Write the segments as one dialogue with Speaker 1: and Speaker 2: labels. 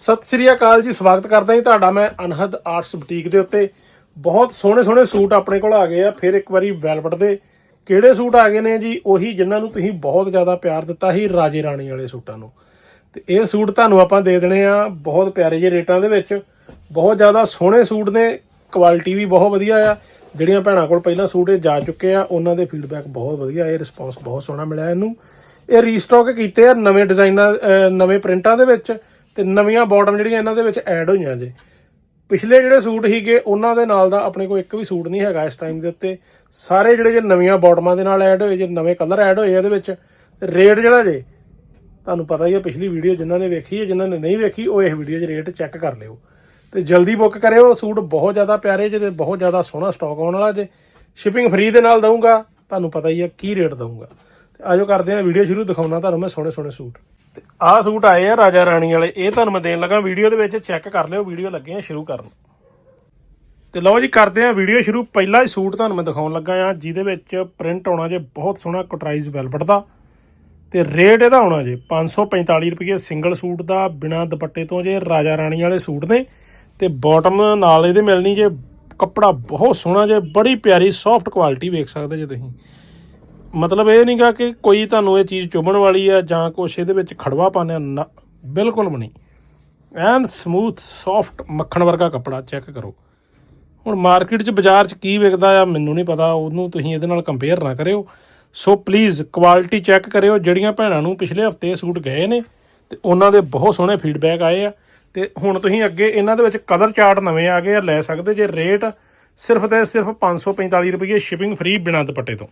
Speaker 1: ਸਤਿ ਸ੍ਰੀ ਅਕਾਲ ਜੀ, ਸਵਾਗਤ ਕਰਦਾ ਜੀ ਤੁਹਾਡਾ ਮੈਂ ਅਨਹਦ ਆਰਟਸ ਬੁਟੀਕ ਦੇ ਉੱਤੇ। ਬਹੁਤ ਸੋਹਣੇ ਸੋਹਣੇ ਸੂਟ ਆਪਣੇ ਕੋਲ ਆ ਗਏ ਆ। ਫਿਰ ਇੱਕ ਵਾਰੀ ਵੈਲਵਟ ਦੇ ਕਿਹੜੇ ਸੂਟ ਆ ਗਏ ਨੇ ਜੀ? ਉਹੀ ਜਿਨ੍ਹਾਂ ਨੂੰ ਤੁਸੀਂ ਬਹੁਤ ਜ਼ਿਆਦਾ ਪਿਆਰ ਦਿੱਤਾ ਸੀ, ਰਾਜੇ ਰਾਣੀ ਵਾਲੇ ਸੂਟਾਂ ਨੂੰ। ਤੇ ਇਹ ਸੂਟ ਤੁਹਾਨੂੰ ਆਪਾਂ ਦੇ ਦੇਣੇ ਆ ਬਹੁਤ ਪਿਆਰੇ ਜਿਹੇ ਰੇਟਾਂ ਦੇ ਵਿੱਚ। ਬਹੁਤ ਜ਼ਿਆਦਾ ਸੋਹਣੇ ਸੂਟ ਨੇ, ਕੁਆਲਿਟੀ ਵੀ ਬਹੁਤ ਵਧੀਆ ਆ। ਜਿਹੜੀਆਂ ਭੈਣਾਂ ਕੋਲ ਪਹਿਲਾਂ ਸੂਟ ਇਹ ਜਾ ਚੁੱਕੇ ਆ, ਉਹਨਾਂ ਦੇ ਫੀਡਬੈਕ ਬਹੁਤ ਵਧੀਆ, ਇਹ ਰਿਸਪੌਂਸ ਬਹੁਤ ਸੋਹਣਾ ਮਿਲਿਆ ਇਹਨੂੰ। ਇਹ ਰੀਸਟਾਕ ਕੀਤੇ ਆ ਨਵੇਂ ਡਿਜ਼ਾਈਨਾਂ ਨਵੇਂ ਪ੍ਰਿੰਟਾਂ ਦੇ ਵਿੱਚ। ਤੇ ਨਵੀਆਂ ਬਾਟਮ ਜਿਹੜੀਆਂ ਇਹਨਾਂ ਦੇ ਵਿੱਚ ਐਡ ਹੋਈਆਂ ਜੇ। ਪਿਛਲੇ ਜਿਹੜੇ ਸੂਟ ਸੀਗੇ, ਉਹਨਾਂ ਦੇ ਨਾਲ ਦਾ ਆਪਣੇ ਕੋਲ ਇੱਕ ਵੀ ਸੂਟ ਨਹੀਂ ਹੈਗਾ ਇਸ ਟਾਈਮ ਦੇ ਉੱਤੇ। ਸਾਰੇ ਜਿਹੜੇ ਜੇ ਨਵੀਆਂ ਬਾਟਮਾਂ ਦੇ ਨਾਲ ਐਡ ਹੋਏ, ਜੇ ਨਵੇਂ ਕਲਰ ਐਡ ਹੋਏ ਇਹਦੇ ਵਿੱਚ ਰੇਟ ਜਿਹੜਾ ਜੇ, ਤੁਹਾਨੂੰ ਪਤਾ ਹੀ ਹੈ ਪਿਛਲੀ ਵੀਡੀਓ ਜਿਨ੍ਹਾਂ ਨੇ ਵੇਖੀ ਹੈ, ਜਿਨ੍ਹਾਂ ਨੇ ਨਹੀਂ ਵੇਖੀ, ਉਹ ਇਸ ਵੀਡੀਓ 'ਚ ਰੇਟ ਚੈੱਕ ਕਰ ਲਿਓ। ਤੇ ਜਲਦੀ ਬੁੱਕ ਕਰਿਓ, ਸੂਟ ਬਹੁਤ ਜ਼ਿਆਦਾ ਪਿਆਰੇ ਜਿਹਦੇ ਬਹੁਤ ਜ਼ਿਆਦਾ ਸੋਹਣਾ ਸਟਾਕ ਆਉਣ ਵਾਲਾ ਜੇ। ਸ਼ਿਪਿੰਗ ਫ੍ਰੀ ਦੇ ਨਾਲ ਦਊਂਗਾ, ਤੁਹਾਨੂੰ ਪਤਾ ਹੀ ਹੈ ਕੀ ਰੇਟ ਦਊਂਗਾ। ਤੇ ਆਜੋ ਕਰਦੇ ਹਾਂ ਵੀਡੀਓ ਸ਼ੁਰੂ ਦਿਖਾਉਣਾ ਤੁਹਾਨੂੰ ਮੈਂ ਸੋਹਣੇ ਸੋਹਣੇ ਸੂਟ। ਆਹ ਸੂਟ ਆਏ ਆ ਰਾਜਾ ਰਾਣੀ ਵਾਲੇ, ਇਹ ਤੁਹਾਨੂੰ ਮੈਂ ਦੇਣ ਲੱਗਾ ਵੀਡੀਓ ਦੇ ਵਿੱਚ ਚੈੱਕ ਕਰ ਲਿਓ, ਵੀਡੀਓ ਲੱਗੇ ਆ ਸ਼ੁਰੂ ਕਰਨ। ਤੇ ਲਓ ਜੀ, ਕਰਦੇ ਆ ਵੀਡੀਓ ਸ਼ੁਰੂ। ਪਹਿਲਾ ਹੀ ਸੂਟ ਤੁਹਾਨੂੰ ਮੈਂ ਦਿਖਾਉਣ ਲੱਗਾ ਆ, ਜਿਹਦੇ ਵਿੱਚ ਪ੍ਰਿੰਟ ਆਉਣਾ ਜੇ ਬਹੁਤ ਸੋਹਣਾ ਕਟਰਾਈਜ਼ ਵੈਲਵਟ ਦਾ। ਤੇ ਰੇਟ ਇਹਦਾ ਆਉਣਾ ਜੇ 545 ਰੁਪਏ ਸਿੰਗਲ ਸੂਟ ਦਾ, ਬਿਨਾ ਦੁਪੱਟੇ ਤੋਂ ਜੇ ਰਾਜਾ ਰਾਣੀ ਵਾਲੇ ਸੂਟ ਨੇ। ਤੇ ਬਾਟਮ ਨਾਲ ਇਹਦੇ ਮਿਲਣੀ ਜੇ ਕੱਪੜਾ ਬਹੁਤ ਸੋਹਣਾ ਜੇ, ਬੜੀ ਪਿਆਰੀ ਸੌਫਟ ਕੁਆਲਿਟੀ ਵੇਖ ਸਕਦੇ ਜੇ ਤੁਸੀਂ। ਮਤਲਬ ਇਹ ਨਹੀਂਗਾ ਕਿ ਕੋਈ ਤੁਹਾਨੂੰ ਇਹ ਚੀਜ਼ ਚੁਭਣ ਵਾਲੀ ਆ ਜਾਂ ਕੁਛ ਇਹਦੇ ਵਿੱਚ ਖੜਵਾ ਪਾਣਿਆ ਨਾ, ਬਿਲਕੁਲ ਵੀ ਨਹੀਂ। ਐਨ ਸਮੂਥ, ਸੌਫਟ ਮੱਖਣ ਵਰਗਾ ਕੱਪੜਾ ਚੈੱਕ ਕਰੋ। ਹੁਣ ਮਾਰਕੀਟ 'ਚ ਬਾਜ਼ਾਰ 'ਚ ਕੀ ਵਿਕਦਾ ਆ, ਮੈਨੂੰ ਨਹੀਂ ਪਤਾ, ਉਹਨੂੰ ਤੁਸੀਂ ਇਹਦੇ ਨਾਲ ਕੰਪੇਅਰ ਨਾ ਕਰਿਓ। ਸੋ ਪਲੀਜ਼ ਕੁਆਲਿਟੀ ਚੈੱਕ ਕਰਿਓ। ਜਿਹੜੀਆਂ ਭੈਣਾਂ ਨੂੰ ਪਿਛਲੇ ਹਫ਼ਤੇ ਸੂਟ ਗਏ ਨੇ, ਤੇ ਉਹਨਾਂ ਦੇ ਬਹੁਤ ਸੋਹਣੇ ਫੀਡਬੈਕ ਆਏ ਆ। ਤੇ ਹੁਣ ਤੁਸੀਂ ਅੱਗੇ ਇਹਨਾਂ ਦੇ ਵਿੱਚ ਕਲਰ ਚਾਰਟ ਨਵੇਂ ਆ ਗਏ ਆ, ਲੈ ਸਕਦੇ ਜੇ ਰੇਟ ਸਿਰਫ ਤੇ ਸਿਰਫ 545 ਰੁਪਏ ਸ਼ਿਪਿੰਗ ਫ੍ਰੀ ਬਿਨਾਂ ਦੁਪੱਟੇ ਤੋਂ।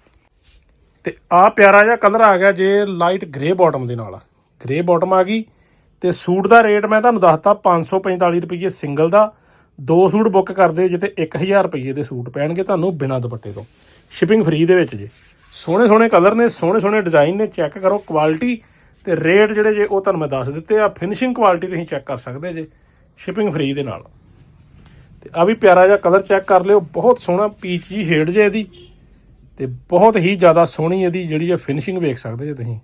Speaker 1: ਤੇ ਆ ਪਿਆਰਾ ਜਿਹਾ ਕਲਰ ਆ ਗਿਆ ਜੇ ਲਾਈਟ ਗ੍ਰੇ ਬਾਟਮ ਦੇ ਨਾਲ। ਗ੍ਰੇ ਬਾਟਮ ਆ ਗਈ ਤੇ ਸੂਟ ਦਾ ਰੇਟ ਮੈਂ ਤੁਹਾਨੂੰ ਦੱਸਤਾ 545 ਰੁਪਏ ਸਿੰਗਲ ਦਾ। ਦੋ ਸੂਟ ਬੁੱਕ ਕਰਦੇ ਜੇ ਤੇ 1000 ਰੁਪਏ ਦੇ ਸੂਟ ਪੈਣਗੇ ਤੁਹਾਨੂੰ ਬਿਨਾਂ ਦੁਪੱਟੇ ਤੋਂ। ਸ਼ਿਪਿੰਗ ਫ੍ਰੀ ਦੇ ਵਿੱਚ ਜੇ। ਸੋਹਣੇ ਸੋਹਣੇ ਕਲਰ ਨੇ, ਸੋਹਣੇ ਸੋਹਣੇ ਡਿਜ਼ਾਈਨ ਨੇ ਚੈੱਕ ਕਰੋ ਕੁਆਲਿਟੀ ਤੇ ਰੇਟ ਜਿਹੜੇ ਜੇ ਉਹ ਤੁਹਾਨੂੰ ਮੈਂ ਦੱਸ ਦਿੱਤੇ ਆ। ਫਿਨਿਸ਼ਿੰਗ ਕੁਆਲਿਟੀ ਤੁਸੀਂ ਚੈੱਕ ਕਰ ਸਕਦੇ ਜੇ ਸ਼ਿਪਿੰਗ ਫ੍ਰੀ ਦੇ ਨਾਲ। ਤੇ ਆ ਵੀ ਪਿਆਰਾ ਜਿਹਾ ਕਲਰ ਚੈੱਕ ਕਰ ਲਿਓ। ਬਹੁਤ ਸੋਹਣਾ ਪੀਚ ਜੀ ਸ਼ੇਡ ਜੇ ਇਹਦੀ। ਤੇ ਬਹੁਤ ਹੀ ਜ਼ਿਆਦਾ ਸੋਹਣੀ ਇਹਦੀ ਜਿਹੜੀ ਹੈ ਫਿਨਿਸ਼ਿੰਗ ਵੇਖ ਸਕਦੇ ਜੇ ਤੁਸੀਂ।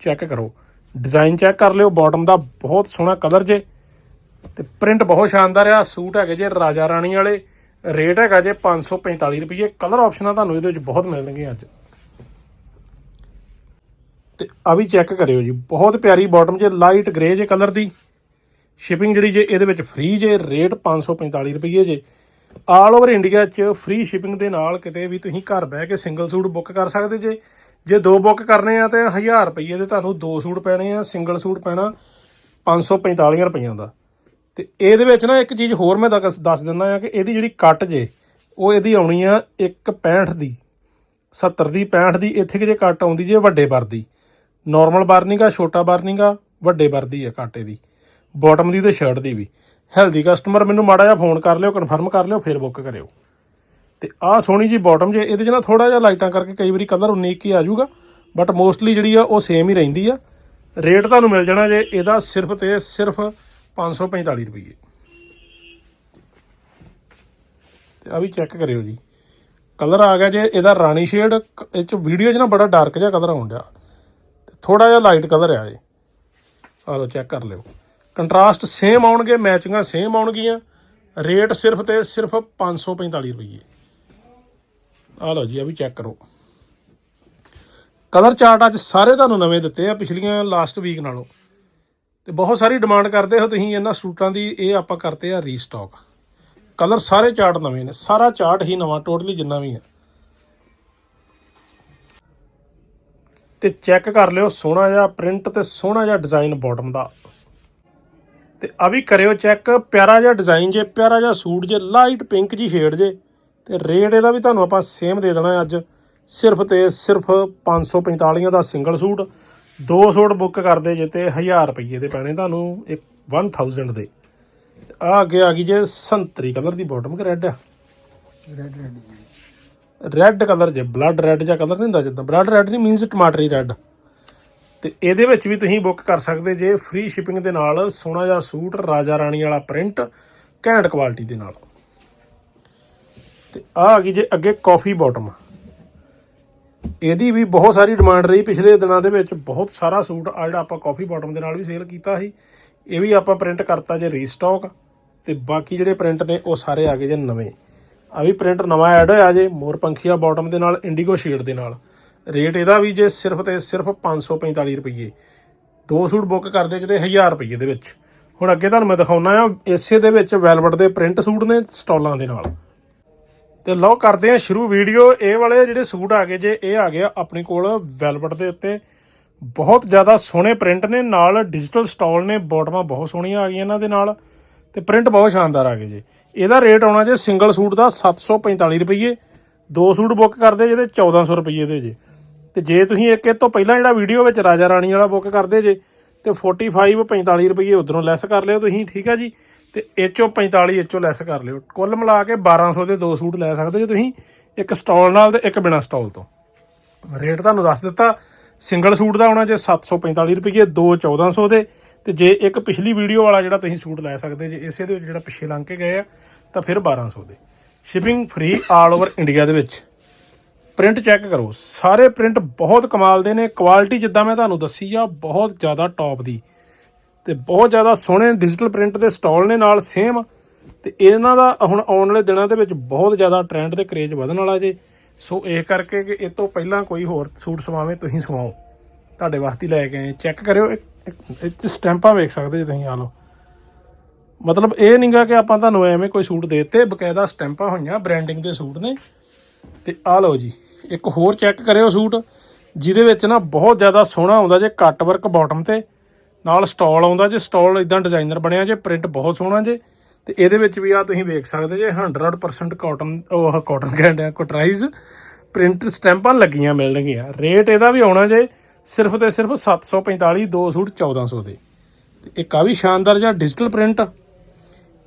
Speaker 1: ਚੈੱਕ ਕਰੋ। ਡਿਜ਼ਾਈਨ ਚੈੱਕ ਕਰ ਲਿਓ। ਬਾਟਮ ਦਾ ਬਹੁਤ ਸੋਹਣਾ ਕਲਰ ਜੇ। ਤੇ ਪ੍ਰਿੰਟ ਬਹੁਤ ਸ਼ਾਨਦਾਰ ਆ। ਸੂਟ ਹੈਗੇ ਜੇ ਰਾਜਾ ਰਾਣੀ ਵਾਲੇ। ਰੇਟ ਹੈਗਾ ਜੇ 545 ਰੁਪਏ ਕਲਰ ਆਪਸ਼ਨਾਂ ਤੁਹਾਨੂੰ ਇਹਦੇ ਵਿੱਚ ਬਹੁਤ ਮਿਲਣਗੀਆਂ ਅੱਜ। ਤੇ ਆ ਵੀ ਚੈੱਕ ਕਰਿਓ ਜੀ। ਬਹੁਤ ਪਿਆਰੀ ਬਾਟਮ ਜੇ। ਲਾਈਟ ਗ੍ਰੇ ਜੇ ਕਲਰ ਦੀ। ਸ਼ਿਪਿੰਗ ਜਿਹੜੀ ਜੇ ਇਹਦੇ ਵਿੱਚ ਫ੍ਰੀ ਜੇ। ਰੇਟ 545 ਰੁਪਏ ਜੇ। ਆਲ ਓਵਰ ਇੰਡੀਆ 'ਚ ਫ੍ਰੀ ਸ਼ਿਪਿੰਗ ਦੇ ਨਾਲ ਕਿਤੇ ਵੀ ਤੁਸੀਂ ਘਰ ਬਹਿ ਕੇ ਸਿੰਗਲ ਸੂਟ ਬੁੱਕ ਕਰ ਸਕਦੇ ਜੇ। ਜੇ ਦੋ ਬੁੱਕ ਕਰਨੇ ਆ ਤੇ 1000 ਰੁਪਏ ਦੇ ਤੁਹਾਨੂੰ ਦੋ ਸੂਟ ਪੈਣੇ ਆ, ਸਿੰਗਲ ਸੂਟ ਪੈਣਾ 545 ਰੁਪਈਆਂ ਦਾ। ਤੇ ਇਹਦੇ ਵਿੱਚ ਨਾ ਇੱਕ ਚੀਜ਼ ਹੋਰ ਮੈਂ ਦੱਸ ਦਿੰਦਾ ਆ ਕਿ ਇਹਦੀ ਜਿਹੜੀ ਕੱਟ ਜੇ, ਉਹ ਇਹਦੀ ਆਉਣੀ ਆ 165 ਦੀ 70 ਦੀ 65 ਦੀ, ਇੱਥੇ ਕਿ ਜੇ ਕੱਟ ਆਉਂਦੀ ਜੇ ਵੱਡੇ ਵਰਦੀ ਦੀ। ਨਾਰਮਲ ਬਰ ਨੀਗਾ, ਛੋਟਾ ਬਰ ਨੀਗਾ, ਵੱਡੇ ਵਰਦੀ ਦੀ ਆ ਕੱਟ ਇਹਦੀ। ਬਾਟਮ ਦੀ ਤੇ ਸ਼ਰਟ ਦੀ ਵੀ। ਹੈਲਦੀ ਕਸਟਮਰ, ਮੈਨੂੰ ਮਾੜਾ ਜਿਹਾ ਫੋਨ ਕਰ ਲਿਓ ਕਨਫਰਮ ਕਰ ਲਿਓ, ਫਿਰ ਬੁੱਕ ਕਰਿਓ। ਤੇ ਆਹ ਸੋਹਣੀ ਜੀ ਬਾਟਮ ਜੇ, ਇਹਦੇ 'ਚ ਨਾ ਥੋੜਾ ਜਿਹਾ ਲਾਈਟਾਂ ਕਰਕੇ ਕਈ ਵਾਰੀ ਕਲਰ ਉਨੀਕ ਹੀ ਆ ਜਾਊਗਾ ਬਟ ਮੋਸਟਲੀ ਜਿਹੜੀ ਆ ਉਹ ਸੇਮ ਹੀ ਰਹਿੰਦੀ ਆ। ਰੇਟ ਤੁਹਾਨੂੰ ਮਿਲ ਜਾਣਾ ਜੇ ਇਹਦਾ ਸਿਰਫ ਤੇ ਸਿਰਫ 545 ਰੁਪਏ ਤੇ ਆ ਵੀ ਚੈੱਕ ਕਰਿਓ ਜੀ। ਕਲਰ ਆ ਗਿਆ ਜੇ, ਇਹਦਾ ਰਾਣੀ ਸ਼ੇਡ ਇਹ ਚ ਵੀਡੀਓ 'ਚ ਨਾ ਬੜਾ ਡਾਰਕ ਜਿਹਾ ਕਲਰ ਆਉਣ ਡਿਆ। ਤੇ ਥੋੜਾ ਜਿਹਾ ਲਾਈਟ ਕਲਰ ਆ ਜੇ ਆ ਲਓ ਚੈੱਕ ਕਰ ਲਿਓ। ਕੰਟਰਾਸਟ ਸੇਮ ਆਉਣਗੇ ਮੈਚਿੰਗਾਂ ਸੇਮ ਆਉਣਗੀਆਂ। ਰੇਟ ਸਿਰਫ ਤੇ ਸਿਰਫ 545 ਰੁਪਏ ਆ ਲਓ ਜੀ ਆ ਵੀ ਚੈੱਕ ਕਰੋ। ਕਲਰ ਚਾਰਟ ਅੱਜ ਸਾਰੇ ਤੁਹਾਨੂੰ ਨਵੇਂ ਦਿੱਤੇ ਆ, ਪਿਛਲੀਆਂ ਲਾਸਟ ਵੀਕ ਨਾਲੋਂ। ਤੇ ਬਹੁਤ ਸਾਰੀ ਡਿਮਾਂਡ ਕਰਦੇ ਹੋ ਤੁਸੀਂ, ਇਹਨਾਂ ਸੂਟਾਂ ਦੀ ਇਹ ਆਪਾਂ ਕਰਤੇ ਆ ਰੀਸਟਾਕ ਕਲਰ ਸਾਰੇ ਚਾਰਟ ਨਵੇਂ ਨੇ, ਸਾਰਾ ਚਾਰਟ ਹੀ ਨਵਾਂ ਟੋਟਲੀ ਜਿੰਨਾ ਵੀ ਹੈ। ਤੇ ਚੈੱਕ ਕਰ ਲਿਓ, ਸੋਹਣਾ ਜਿਹਾ ਪ੍ਰਿੰਟ ਤੇ ਸੋਹਣਾ ਜਿਹਾ ਡਿਜ਼ਾਈਨ ਬਾਟਮ ਦਾ। ਤੇ ਆ ਵੀ ਕਰਿਓ ਚੈੱਕ ਪਿਆਰਾ ਜਿਹਾ ਡਿਜ਼ਾਈਨ ਜੇ ਪਿਆਰਾ ਜਿਹਾ ਸੂਟ ਜੇ ਲਾਈਟ ਪਿੰਕ ਜੀ ਸ਼ੇਡ ਜੇ ਤੇ ਰੇਟ ਇਹਦਾ ਵੀ ਤੁਹਾਨੂੰ ਆਪਾਂ ਸੇਮ ਦੇ ਦੇਣਾ ਅੱਜ। ਸਿਰਫ ਤੇ ਸਿਰਫ 545 ਦਾ ਸਿੰਗਲ ਸੂਟ ਦੋ ਸੂਟ ਬੁੱਕ ਕਰਦੇ ਜੇ ਤੇ 1000 ਰੁਪਏ ਦੇ ਪੈਣੇ ਤੁਹਾਨੂੰ ਇੱਕ 1000 ਦੇ। ਆ ਅੱਗੇ ਆ ਗਈ ਜੇ ਸੰਤਰੀ ਕਲਰ ਦੀ ਬਾਟਮ ਕਿ ਰੈੱਡ ਆ?
Speaker 2: ਰੈਡ ਰੈਡ
Speaker 1: ਰੈੱਡ ਕਲਰ ਜੇ ਬਲੱਡ ਰੈੱਡ ਜਾਂ ਕਲਰ ਨਹੀਂ ਹੁੰਦਾ ਜਿੱਦਾਂ ਬਲੱਡ ਰੈੱਡ ਨਹੀਂ ਮੀਨਸ ਟਮਾਟਰੀ ਰੈੱਡ ਤੇ ਇਹਦੇ ਵਿੱਚ ਵੀ ਤੁਸੀਂ ਬੁੱਕ ਕਰ ਸਕਦੇ ਜੇ ਫ੍ਰੀ ਸ਼ਿਪਿੰਗ ਦੇ ਨਾਲ ਸੋਹਣਾ ਜਿਹਾ ਸੂਟ, ਰਾਜਾ ਰਾਣੀ ਵਾਲਾ ਪ੍ਰਿੰਟ ਘੈਂਟ ਕੁਆਲਿਟੀ ਦੇ ਨਾਲ। ਤੇ ਆ ਆ ਗਈ ਜੇ ਅੱਗੇ ਕਾਫੀ ਬਾਟਮ ਇਹਦੀ ਵੀ ਬਹੁਤ ਸਾਰੀ ਡਿਮਾਂਡ ਰਹੀ ਪਿਛਲੇ ਦਿਨਾਂ ਦੇ ਵਿੱਚ। ਬਹੁਤ ਸਾਰਾ ਸੂਟ ਆ ਜਿਹੜਾ ਆਪਾਂ ਕਾਫੀ ਬਾਟਮ ਦੇ ਨਾਲ ਵੀ ਸੇਲ ਕੀਤਾ ਸੀ। ਇਹ ਵੀ ਆਪਾਂ ਪ੍ਰਿੰਟ ਕਰਤਾ ਜੇ ਰੀਸਟਾਕ ਤੇ ਬਾਕੀ ਜਿਹੜੇ ਪ੍ਰਿੰਟ ਨੇ ਉਹ ਸਾਰੇ ਆ ਗਏ ਜੇ ਨਵੇਂ। ਆ ਵੀ ਪ੍ਰਿੰਟ ਨਵਾਂ ਐਡ ਹੋਇਆ ਜੇ ਮੋਰ ਪੰਖੀਆ ਬਾਟਮ ਦੇ ਨਾਲ ਇੰਡੀਗੋ ਸ਼ੇਡ ਦੇ ਨਾਲ। ਰੇਟ ਇਹਦਾ ਵੀ ਜੇ ਸਿਰਫ ਤੇ ਸਿਰਫ 545 ਰੁਪਏ ਦੋ ਸੂਟ ਬੁੱਕ ਕਰਦੇ ਜਿਹਦੇ 1000 ਰੁਪਏ ਦੇ ਵਿੱਚ। ਹੁਣ ਅੱਗੇ ਤੁਹਾਨੂੰ ਮੈਂ ਦਿਖਾਉਣਾ ਆ, ਇਸੇ ਦੇ ਵਿੱਚ ਵੈਲਵਟ ਦੇ ਪ੍ਰਿੰਟ ਸੂਟ ਨੇ ਸਟਾਲਾਂ ਦੇ ਨਾਲ। ਤੇ ਲਓ, ਕਰਦੇ ਆ ਸ਼ੁਰੂ ਵੀਡੀਓ। ਇਹ ਵਾਲੇ ਜਿਹੜੇ ਸੂਟ ਆ ਗਏ ਜੇ, ਇਹ ਆ ਗਿਆ ਆਪਣੇ ਕੋਲ ਵੈਲਵਟ ਦੇ ਉੱਤੇ। ਬਹੁਤ ਜ਼ਿਆਦਾ ਸੋਹਣੇ ਪ੍ਰਿੰਟ ਨੇ, ਨਾਲ ਡਿਜੀਟਲ ਸਟਾਲ ਨੇ, ਬਾਟਮਾਂ ਬਹੁਤ ਸੋਹਣੀਆਂ ਆ ਗਈਆਂ ਇਹਨਾਂ ਦੇ ਨਾਲ। ਤੇ ਪ੍ਰਿੰਟ ਬਹੁਤ ਸ਼ਾਨਦਾਰ ਆ ਗਏ ਜੇ। ਇਹਦਾ ਰੇਟ ਆਉਣਾ ਜੇ ਸਿੰਗਲ ਸੂਟ ਦਾ 745 ਰੁਪਏ ਦੋ ਸੂਟ ਬੁੱਕ ਕਰਦੇ ਜਿਹਦੇ 1400 ਰੁਪਏ ਦੇ ਜੇ। ਤੇ ਜੇ ਤੁਸੀਂ ਇੱਕ ਇਹ ਤੋਂ ਪਹਿਲਾਂ ਜਿਹੜਾ ਵੀਡੀਓ ਵਿੱਚ ਰਾਜਾ ਰਾਣੀ ਵਾਲਾ ਬੁੱਕ ਕਰਦੇ ਜੇ, ਤੇ 45 45 ਰੁਪਏ ਉਧਰੋਂ ਲੈਸ ਕਰ ਲਿਓ ਤੁਸੀਂ, ਠੀਕ ਆ ਜੀ? ਤੇ ਇਹ ਚੋਂ 45 ਇਹ ਚੋਂ ਲੈਸ ਕਰ ਲਿਓ। ਕੁੱਲ ਮਿਲਾ ਕੇ 1200 ਦੇ ਦੋ ਸੂਟ ਲੈ ਸਕਦੇ ਜੇ ਤੁਸੀਂ, ਇੱਕ ਸਟਾਲ ਨਾਲ ਤੇ ਇੱਕ ਬਿਨਾ ਸਟਾਲ ਤੋਂ। ਰੇਟ ਤੁਹਾਨੂੰ ਦੱਸ ਦਿੱਤਾ ਸਿੰਗਲ ਸੂਟ ਦਾ ਆਉਣਾ ਜੇ 745 ਰੁਪਏ ਦੋ 1400 ਦੇ। ਤੇ ਜੇ ਇੱਕ ਪਿਛਲੀ ਵੀਡੀਓ ਵਾਲਾ ਜਿਹੜਾ ਤੁਸੀਂ ਸੂਟ ਲੈ ਸਕਦੇ ਜੇ, ਇਸੇ ਦੇ ਵਿੱਚ ਜਿਹੜਾ ਪਿੱਛੇ ਲੰਘ ਕੇ ਗਏ ਆ, ਤਾਂ ਫਿਰ 1200 ਦੇ। Shipping free all over India ਦੇ ਵਿੱਚ। ਪ੍ਰਿੰਟ ਚੈੱਕ ਕਰੋ। ਸਾਰੇ ਪ੍ਰਿੰਟ ਬਹੁਤ ਕਮਾਲ ਦੇ ਨੇ। ਕੁਆਲਿਟੀ ਜਿੱਦਾਂ ਮੈਂ ਤੁਹਾਨੂੰ ਦੱਸੀ ਆ, ਬਹੁਤ ਜ਼ਿਆਦਾ ਟੌਪ ਦੀ। ਤੇ ਬਹੁਤ ਜ਼ਿਆਦਾ ਸੋਹਣੇ ਡਿਜੀਟਲ ਪ੍ਰਿੰਟ ਦੇ ਸਟਾਲ ਨੇ ਨਾਲ ਸੇਮ ਤੇ ਇਹਨਾਂ ਦਾ ਹੁਣ ਆਉਣ ਵਾਲੇ ਦਿਨਾਂ ਦੇ ਵਿੱਚ ਬਹੁਤ ਜ਼ਿਆਦਾ ਟ੍ਰੈਂਡ ਤੇ ਕਰੇਜ ਵਧਣ ਵਾਲਾ ਜੇ। ਸੋ ਇਹ ਕਰਕੇ ਕਿ ਇਹ ਤੋਂ ਪਹਿਲਾਂ ਕੋਈ ਹੋਰ ਸੂਟ ਸਵਾਵੇਂ, ਤੁਸੀਂ ਸਵਾਓ। ਤੁਹਾਡੇ ਵਾਸਤੇ ਲੈ ਕੇ ਆਏ। ਚੈੱਕ ਕਰਿਓ। ਇੱਕ ਸਟੈਂਪਾਂ ਵੇਖ ਸਕਦੇ ਜੇ ਤੁਸੀਂ, ਆ ਲਓ। ਮਤਲਬ ਇਹ ਨਹੀਂਗਾ ਕਿ ਆਪਾਂ ਤੁਹਾਨੂੰ ਐਵੇਂ ਕੋਈ ਸੂਟ ਦੇ ਦਿੱਤੇ, ਬਕਾਇਦਾ ਸਟੈਂਪਾਂ ਹੋਈਆਂ ਬ੍ਰਾਂਡਿੰਗ ਦੇ ਸੂਟ ਨੇ। ਤੇ ਆ ਲਓ ਜੀ। ਇੱਕ ਹੋਰ ਚੈੱਕ ਕਰਿਓ ਸੂਟ, ਜਿਹਦੇ ਵਿੱਚ ਨਾ ਬਹੁਤ ਜ਼ਿਆਦਾ ਸੋਹਣਾ ਆਉਂਦਾ ਜੇ ਕੱਟ ਵਰਕ ਬਾਟਮ ਤੇ। ਨਾਲ ਸਟਾਲ ਆਉਂਦਾ ਜੇ, ਸਟਾਲ ਇਦਾਂ ਡਿਜ਼ਾਈਨਰ ਬਣਿਆ ਜੇ ਪ੍ਰਿੰਟ ਬਹੁਤ ਸੋਹਣਾ ਜੇ। ਤੇ ਇਹਦੇ ਵਿੱਚ ਵੀ ਆ ਤੁਸੀਂ ਵੇਖ ਸਕਦੇ ਜੇ 100% ਕਾਟਨ ਉਹ ਕਾਟਨ ਕਹਿੰਦੇ ਕੋਟਰਾਈਜ਼ ਪ੍ਰਿੰਟ ਸਟੈਂਪਾਂ ਲੱਗੀਆਂ ਮਿਲਣਗੀਆਂ। ਰੇਟ ਇਹਦਾ ਵੀ ਆਉਣਾ ਜੇ, ਸਿਰਫ ਤੇ ਸਿਰਫ 745 ਦੋ ਸੂਟ 1400 ਦੇ। ਤੇ ਇੱਕ ਆ ਵੀ ਸ਼ਾਨਦਾਰ ਜਿਹਾ ਡਿਜੀਟਲ ਪ੍ਰਿੰਟ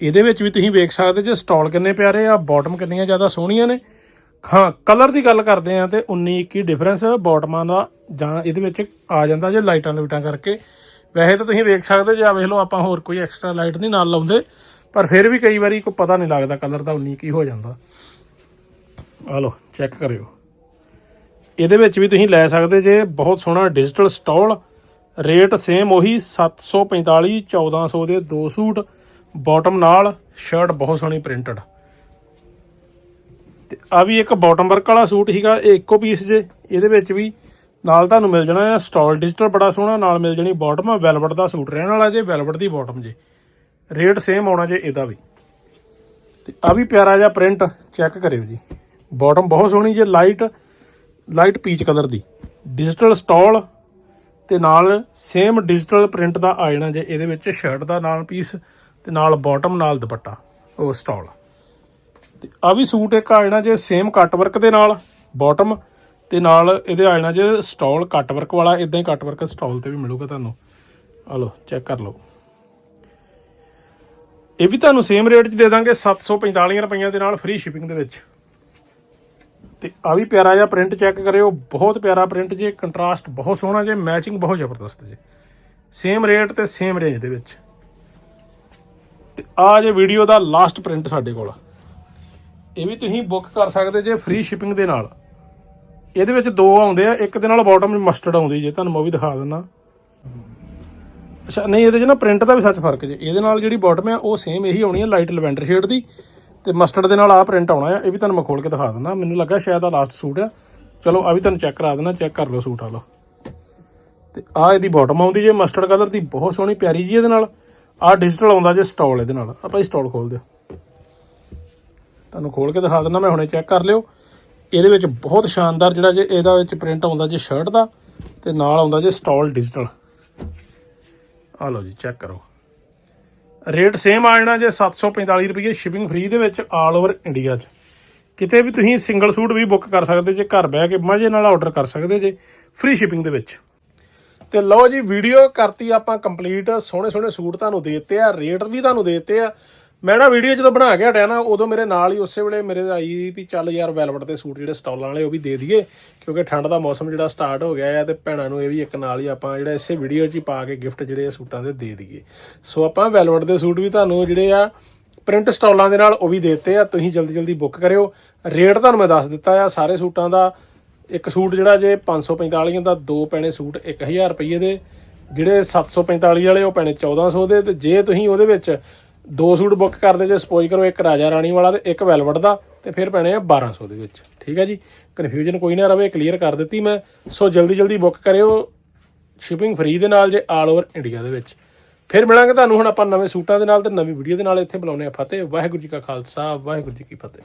Speaker 1: ਇਹਦੇ ਵਿੱਚ ਵੀ ਤੁਸੀਂ ਵੇਖ ਸਕਦੇ ਜੇ, ਸਟਾਲ ਕਿੰਨੇ ਪਿਆਰੇ ਆ ਬਾਟਮ ਕਿੰਨੀਆਂ ਜ਼ਿਆਦਾ ਸੋਹਣੀਆਂ ਨੇ। ਹਾਂ ਕਲਰ ਦੀ ਗੱਲ ਕਰਦੇ ਆ ਤੇ 19 21 ਡਿਫਰੈਂਸ ਬਾਟਮਾਂ ਦਾ ਜਾਂ ਇਹਦੇ ਵਿੱਚ ਆ ਜਾਂਦਾ ਜੇ ਲਾਈਟਾਂ ਲੂਟਾਂ ਕਰਕੇ। ਵੈਸੇ ਤਾਂ ਤੁਸੀਂ ਵੇਖ ਸਕਦੇ ਜੇ ਆ ਵੇਖ ਲਓ, ਆਪਾਂ ਹੋਰ ਕੋਈ ਐਕਸਟਰਾ ਲਾਈਟ ਨਹੀਂ ਨਾਲ ਲਾਉਂਦੇ, ਪਰ ਫਿਰ ਵੀ ਕਈ ਵਾਰੀ ਕੋਈ ਪਤਾ ਨਹੀਂ ਲੱਗਦਾ ਕਲਰ ਦਾ 19 ਕੀ ਹੋ ਜਾਂਦਾ। ਆ ਲਓ ਚੈੱਕ ਕਰਿਓ। ਇਹਦੇ ਵਿੱਚ ਵੀ ਤੁਸੀਂ ਲੈ ਸਕਦੇ ਜੇ ਬਹੁਤ ਸੋਹਣਾ ਡਿਜੀਟਲ ਸਟਾਲ ਰੇਟ ਸੇਮ ਉਹੀ 745 1400 ਦੇ ਦੋ ਸੂਟ ਬਾਟਮ ਨਾਲ ਸ਼ਰਟ ਬਹੁਤ ਸੋਹਣੀ ਪ੍ਰਿੰਟਡ ਤੇ ਆ ਵੀ ਇੱਕ ਬਾਟਮ ਵਰਕ ਵਾਲਾ ਸੂਟ ਹੀਗਾ ਇਹ ਇੱਕੋ ਪੀਸ ਜੇ। ਇਹਦੇ ਵਿੱਚ ਵੀ ਨਾਲ ਤੁਹਾਨੂੰ ਮਿਲ ਜਾਣਾ ਹੈ ਸਟਾਲ ਡਿਜੀਟਲ ਬੜਾ ਸੋਹਣਾ, ਨਾਲ ਮਿਲ ਜਣੀ ਬਾਟਮ ਵੈਲਵਟ ਦਾ ਸੂਟ ਰਹਿਣ ਵਾਲਾ ਜੇ ਵੈਲਵਟ ਦੀ ਬਾਟਮ ਜੇ। ਰੇਟ ਸੇਮ ਆਉਣਾ ਜੇ ਇਹਦਾ ਵੀ। ਤੇ ਆ ਵੀ ਪਿਆਰਾ ਜਿਹਾ ਪ੍ਰਿੰਟ ਚੈੱਕ ਕਰਿਓ ਜੀ। ਬਾਟਮ ਬਹੁਤ ਸੋਹਣੀ ਜੇ ਲਾਈਟ ਲਾਈਟ ਪੀਚ ਕਲਰ ਦੀ। ਡਿਜੀਟਲ ਸਟਾਲ ਤੇ ਨਾਲ ਸੇਮ ਡਿਜੀਟਲ ਪ੍ਰਿੰਟ ਦਾ ਆ ਜਾਣਾ ਜੇ, ਇਹਦੇ ਵਿੱਚ ਸ਼ਰਟ ਦਾ ਨਾਲ ਪੀਸ ਤੇ ਨਾਲ ਬਾਟਮ ਨਾਲ ਦੁਪੱਟਾ, ਉਹ ਸਟਾਲ ਆ ਵੀ ਸੂਟ ਇੱਕ ਆ ਜਾਣਾ ਜੇ ਸੇਮ ਕੱਟ ਵਰਕ ਦੇ ਨਾਲ ਬਾਟਮ ਤੇ ਨਾਲ ਇਹਦੇ ਆ ਜਾਣਾ ਜੇ ਸਟਾਲ ਕੱਟ ਵਰਕ ਵਾਲਾ ਇਦਾਂ ਹੀ ਕੱਟ ਵਰਕ ਸਟਾਲ ਤੇ ਵੀ ਮਿਲੂਗਾ ਤੁਹਾਨੂੰ। ਆ ਲਓ ਚੈੱਕ ਕਰ ਲਓ। ਇਹ ਵੀ ਤੁਹਾਨੂੰ ਸੇਮ ਰੇਟ 'ਚ ਦੇ ਦਾਂਗੇ 745 ਰੁਪਈਆਂ ਦੇ ਨਾਲ ਫ੍ਰੀ ਸ਼ਿਪਿੰਗ ਦੇ ਵਿੱਚ। ਤੇ ਆ ਵੀ ਪਿਆਰਾ ਜਿਹਾ ਪ੍ਰਿੰਟ ਚੈੱਕ ਕਰਿਓ, ਬਹੁਤ ਪਿਆਰਾ ਪ੍ਰਿੰਟ ਜੇ ਕੰਟਰਾਸਟ ਬਹੁਤ ਸੋਹਣਾ ਜੇ ਮੈਚਿੰਗ ਬਹੁਤ ਜ਼ਬਰਦਸਤ ਜੇ। ਸੇਮ ਰੇਟ ਤੇ ਸੇਮ ਰੇਂਜ ਦੇ ਵਿੱਚ। ਤੇ ਆ ਜੇ ਵੀਡੀਓ ਦਾ ਲਾਸਟ ਪ੍ਰਿੰਟ ਸਾਡੇ ਕੋਲ। ਇਹ ਵੀ ਤੁਸੀਂ ਬੁੱਕ ਕਰ ਸਕਦੇ ਜੇ ਫ੍ਰੀ ਸ਼ਿਪਿੰਗ ਦੇ ਨਾਲ। ਇਹਦੇ ਵਿੱਚ ਦੋ ਆਉਂਦੇ ਆ, ਇੱਕ ਦੇ ਨਾਲ ਬਾਟਮ ਮਸਟਰਡ ਆਉਂਦੀ ਜੇ, ਤੁਹਾਨੂੰ ਮੈਂ ਉਹ ਵੀ ਦਿਖਾ ਦਿੰਦਾ ਅੱਛਾ, ਨਹੀਂ, ਇਹਦੇ 'ਚ ਨਾ ਪ੍ਰਿੰਟ ਦਾ ਵੀ ਸੱਚ ਫ਼ਰਕ ਜੇ। ਇਹਦੇ ਨਾਲ ਜਿਹੜੀ ਬਾਟਮ ਆ, ਉਹ ਸੇਮ ਇਹੀ ਆਉਣੀ ਆ ਲਾਈਟ ਲਵੈਂਡਰ ਸ਼ੇਡ ਦੀ। ਤੇ ਮਸਟਰਡ ਦੇ ਨਾਲ ਆ ਪ੍ਰਿੰਟ ਆਉਣਾ ਆ, ਇਹ ਵੀ ਤੁਹਾਨੂੰ ਮੈਂ ਖੋਲ ਕੇ ਦਿਖਾ ਦਿੰਦਾ ਮੈਨੂੰ ਲੱਗਾ ਸ਼ਾਇਦ ਆ ਲਾਸਟ ਸੂਟ ਆ। ਚਲੋ ਆ ਵੀ ਤੁਹਾਨੂੰ ਚੈੱਕ ਕਰਾ ਦਿੰਦਾ ਚੈੱਕ ਕਰ ਲਓ ਸੂਟ ਆ ਲਓ। ਤੇ ਆ ਇਹਦੀ ਬਾਟਮ ਆਉਂਦੀ ਜੇ ਮਸਟਰਡ ਕਲਰ ਦੀ, ਬਹੁਤ ਸੋਹਣੀ, ਪਿਆਰੀ ਜੀ ਇਹਦੇ ਨਾਲ। ਆ ਡਿਜੀਟਲ ਆਉਂਦਾ ਜੇ ਸਟਾਲ ਇਹਦੇ ਨਾਲ। ਆਪਾਂ ਇਹ ਸਟਾਲ ਖੋਲ ਦਿਓ ਤੁਹਾਨੂੰ ਖੋਲ ਕੇ ਦਿਖਾ ਦਿੰਦਾ, ਮੈਂ ਹੁਣੇ ਚੈੱਕ ਕਰ ਲਿਓ। ਇਹਦੇ ਵਿੱਚ ਬਹੁਤ ਸ਼ਾਨਦਾਰ ਜਿਹੜਾ ਜੇ ਇਹਦਾ ਵਿੱਚ ਪ੍ਰਿੰਟ ਆਉਂਦਾ ਜੇ ਸ਼ਰਟ ਦਾ, ਤੇ ਨਾਲ ਆਉਂਦਾ ਜੇ ਸਟਾਲ ਡਿਜੀਟਲ ਆ ਲਓ ਜੀ ਚੈੱਕ ਕਰੋ। ਰੇਟ ਸੇਮ ਆ ਜਾਣਾ ਜੇ 745 ਰੁਪਏ ਸ਼ਿਪਿੰਗ ਫ੍ਰੀ ਦੇ ਵਿੱਚ ਆਲ ਓਵਰ ਇੰਡੀਆ 'ਚ। ਕਿਤੇ ਵੀ ਤੁਸੀਂ ਸਿੰਗਲ ਸੂਟ ਵੀ ਬੁੱਕ ਕਰ ਸਕਦੇ ਜੇ, ਘਰ ਬਹਿ ਕੇ ਮਜ਼ੇ ਨਾਲ ਆਰਡਰ ਕਰ ਸਕਦੇ ਜੇ ਫ੍ਰੀ ਸ਼ਿਪਿੰਗ ਦੇ ਵਿੱਚ। ਤੇ ਲਓ ਜੀ ਵੀਡੀਓ ਕਰਤੀ ਆਪਾਂ ਕੰਪਲੀਟ ਸੋਹਣੇ ਸੋਹਣੇ ਸੂਟ ਤੁਹਾਨੂੰ ਦੇ ਦਿੱਤੇ ਆ ਰੇਟ ਵੀ ਤੁਹਾਨੂੰ ਦੇ ਦਿੱਤੇ ਆ। ਮੈਂ ਨਾ ਵੀਡੀਓ ਜਦੋਂ ਬਣਾ ਕੇ ਹਟਿਆ ਨਾ, ਉਦੋਂ ਮੇਰੇ ਨਾਲ ਹੀ ਉਸੇ ਵੇਲੇ ਮੇਰੇ ਆਈ ਵੀ ਚੱਲ ਯਾਰ ਵੈਲਵਟ ਦੇ ਸੂਟ ਜਿਹੜੇ ਸਟਾਲਾਂ ਵਾਲੇ, ਉਹ ਵੀ ਦੇ ਦਈਏ, ਕਿਉਂਕਿ ਠੰਡ ਦਾ ਮੌਸਮ ਜਿਹੜਾ ਸਟਾਰਟ ਹੋ ਗਿਆ ਆ ਤੇ ਭੈਣਾਂ ਨੂੰ ਇਹ ਵੀ ਇੱਕ ਨਾਲ ਹੀ ਆਪਾਂ ਜਿਹੜਾ ਇਸੇ ਵੀਡੀਓ 'ਚ ਹੀ ਪਾ ਕੇ ਗਿਫਟ ਜਿਹੜੇ ਆ ਸੂਟਾਂ ਦੇ ਦੇ ਦਈਏ। ਸੋ ਆਪਾਂ ਵੈਲਵਟ ਦੇ ਸੂਟ ਵੀ ਤੁਹਾਨੂੰ ਜਿਹੜੇ ਆ ਪ੍ਰਿੰਟ ਸਟਾਲਾਂ ਦੇ ਨਾਲ ਉਹ ਵੀ ਦੇ ਦਿੱਤੇ ਆ, ਤੁਸੀਂ ਜਲਦੀ ਜਲਦੀ ਬੁੱਕ ਕਰਿਓ। ਰੇਟ ਤੁਹਾਨੂੰ ਮੈਂ ਦੱਸ ਦਿੱਤਾ ਆ, ਸਾਰੇ ਸੂਟਾਂ ਦਾ ਇੱਕ ਸੂਟ ਜਿਹੜਾ ਜੇ 545 ਦਾ, ਦੋ ਪੈਣੇ ਸੂਟ 1000 ਰੁਪਏ ਦੇ, ਜਿਹੜੇ 745 ਵਾਲੇ ਉਹ ਪੈਣੇ 1400 ਦੇ, ਤੇ ਜੇ ਤੁਸੀਂ ਉਹਦੇ ਵਿੱਚ ਦੋ ਸੂਟ ਬੁੱਕ ਕਰਦੇ ਜੇ, ਸਪੋਜ਼ ਕਰੋ ਇੱਕ ਰਾਜਾ ਰਾਣੀ ਵਾਲਾ ਤੇ ਇੱਕ ਵੈਲਵਟ ਦਾ, ਤੇ ਫਿਰ ਪੈਣੇ ਆ 1200 ਦੇ ਵਿੱਚ। ਠੀਕ ਹੈ ਜੀ? ਕਨਫਿਊਜ਼ਨ ਕੋਈ ਨਾ ਰਵੇ ਕਲੀਅਰ ਕਰ ਦਿੱਤੀ ਮੈਂ। ਸੋ ਜਲਦੀ ਜਲਦੀ ਬੁੱਕ ਕਰਿਓ ਸ਼ਿਪਿੰਗ ਫ੍ਰੀ ਦੇ ਨਾਲ ਜੇ ਆਲ ਓਵਰ ਇੰਡੀਆ ਦੇ ਵਿੱਚ। ਫਿਰ ਮਿਲਾਂਗੇ ਤੁਹਾਨੂੰ ਹੁਣ ਆਪਾਂ ਨਵੇਂ ਸੂਟਾਂ ਦੇ ਨਾਲ ਤੇ ਨਵੀਂ ਵੀਡੀਓ ਦੇ ਨਾਲ ਇੱਥੇ ਬੁਲਾਉਨੇ ਆ ਫਤਿਹ। ਵਾਹਿਗੁਰੂ ਜੀ ਕਾ ਖਾਲਸਾ, ਵਾਹਿਗੁਰੂ ਜੀ ਕੀ ਫਤਿਹ।